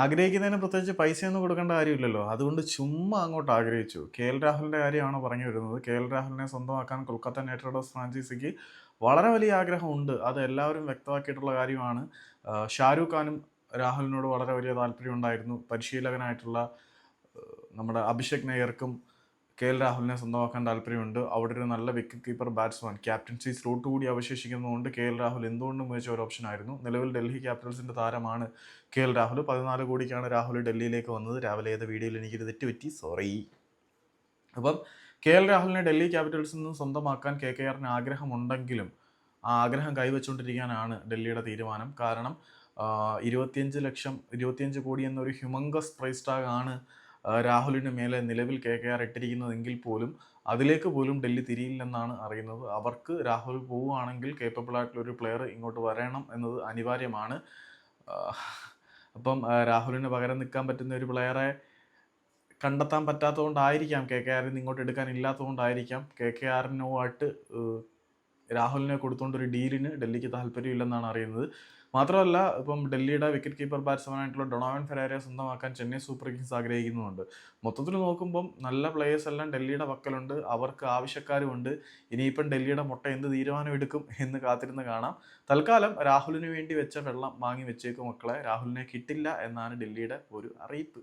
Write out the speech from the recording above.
ആഗ്രഹിക്കുന്നതിന് പ്രത്യേകിച്ച് പൈസയൊന്നും കൊടുക്കേണ്ട കാര്യമില്ലല്ലോ. അതുകൊണ്ട് ചുമ്മാ അങ്ങോട്ട് ആഗ്രഹിച്ചു. കെ എൽ രാഹുലിന്റെ കാര്യമാണ് പറഞ്ഞു വരുന്നത്. കെ എൽ രാഹുലിനെ സ്വന്തമാക്കാൻ കൊൽക്കത്ത നൈറ്റ് റൈഡേഴ്സ് ഫ്രാഞ്ചൈസിക്ക് വളരെ വലിയ ആഗ്രഹമുണ്ട്. അത് എല്ലാവരും വ്യക്തമാക്കിയിട്ടുള്ള കാര്യമാണ്. ഷാരൂഖ് ഖാനും രാഹുലിനോട് വളരെ വലിയ താല്പര്യം ഉണ്ടായിരുന്നു പരിശീലകനായിട്ടുള്ള നമ്മുടെ അഭിഷേക് നെയ്യർക്കും കെ എൽ രാഹുലിനെ സ്വന്തമാക്കാൻ താല്പര്യമുണ്ട്. അവിടെ ഒരു നല്ല wicket keeper batsman captaincy slot കൂടി അവശേഷിക്കുന്നതുകൊണ്ട് കെ എൽ രാഹുൽ എന്തുകൊണ്ടും മികച്ച ഒരു ഓപ്ഷൻ ആയിരുന്നു. നിലവിൽ ഡൽഹി ക്യാപിറ്റൽസിന്റെ താരമാണ് കെ എൽ രാഹുൽ. പതിനാല് കോടിക്കാണ് രാഹുൽ ഡൽഹിയിലേക്ക് വന്നത്. രാവിലെ ഏത് വീഡിയോയിൽ എനിക്കൊരു തെറ്റുപറ്റി? സോറി അപ്പം കെ എൽ രാഹുലിനെ ഡൽഹി ക്യാപിറ്റൽസിൽ നിന്ന് സ്വന്തമാക്കാൻ കെ കെ ആറിന് ആഗ്രഹമുണ്ടെങ്കിലും ആ ആഗ്രഹം കൈവച്ചുകൊണ്ടിരിക്കാനാണ് ഡൽഹിയുടെ തീരുമാനം. കാരണം ഇരുപത്തിയഞ്ച് ലക്ഷം ഇരുപത്തിയഞ്ച് കോടി എന്നൊരു ഹ്യൂമങ്കസ് പ്രൈസ് ടാഗ് ആണ് രാഹുലിന് മേലെ നിലവിൽ കെ കെ ആർ ഇട്ടിരിക്കുന്നതെങ്കിൽ പോലും അതിലേക്ക് പോലും ഡൽഹി തിരിയില്ലെന്നാണ് അറിയുന്നത്. അവർക്ക് രാഹുൽ പോവുകയാണെങ്കിൽ കേപ്പബിൾ ആയിട്ടുള്ള ഒരു പ്ലെയർ ഇങ്ങോട്ട് വരണം എന്നത് അനിവാര്യമാണ്. അപ്പം രാഹുലിന് പകരം നിൽക്കാൻ പറ്റുന്ന ഒരു പ്ലെയറെ കണ്ടെത്താൻ പറ്റാത്തതുകൊണ്ടായിരിക്കാം കെ കെ ആറിന് ഇങ്ങോട്ട് എടുക്കാൻ ഇല്ലാത്തതുകൊണ്ടായിരിക്കാം കെ കെ ആറിനുമായിട്ട് രാഹുലിനെ കൊടുത്തുകൊണ്ട് ഒരു ഡീലിന് ഡൽഹിക്ക് താല്പര്യമില്ലെന്നാണ് അറിയുന്നത്. മാത്രമല്ല ഇപ്പം ഡൽഹിയുടെ വിക്കറ്റ് കീപ്പർ ബാറ്റ്സ്മാനായിട്ടുള്ള ഡൊണോവൻ ഫെരാരെ സ്വന്തമാക്കാൻ ചെന്നൈ സൂപ്പർ കിങ്സ് ആഗ്രഹിക്കുന്നുണ്ട് മൊത്തത്തിൽ നോക്കുമ്പം നല്ല പ്ലേയേഴ്സ് എല്ലാം ഡൽഹിയുടെ പക്കലുണ്ട്. അവർക്ക് ആവശ്യക്കാരുമുണ്ട്. ഇനിയിപ്പം ഡൽഹിയുടെ മുട്ട എന്ത് തീരുമാനം എടുക്കും എന്ന് കാത്തിരുന്ന് കാണാം. തൽക്കാലം രാഹുലിന് വേണ്ടി വെച്ച വെള്ളം വാങ്ങി വെച്ചേക്കും മക്കളെ. രാഹുലിനെ കിട്ടില്ല എന്നാണ് ഡൽഹിയുടെ ഒരു അറിയിപ്പ്.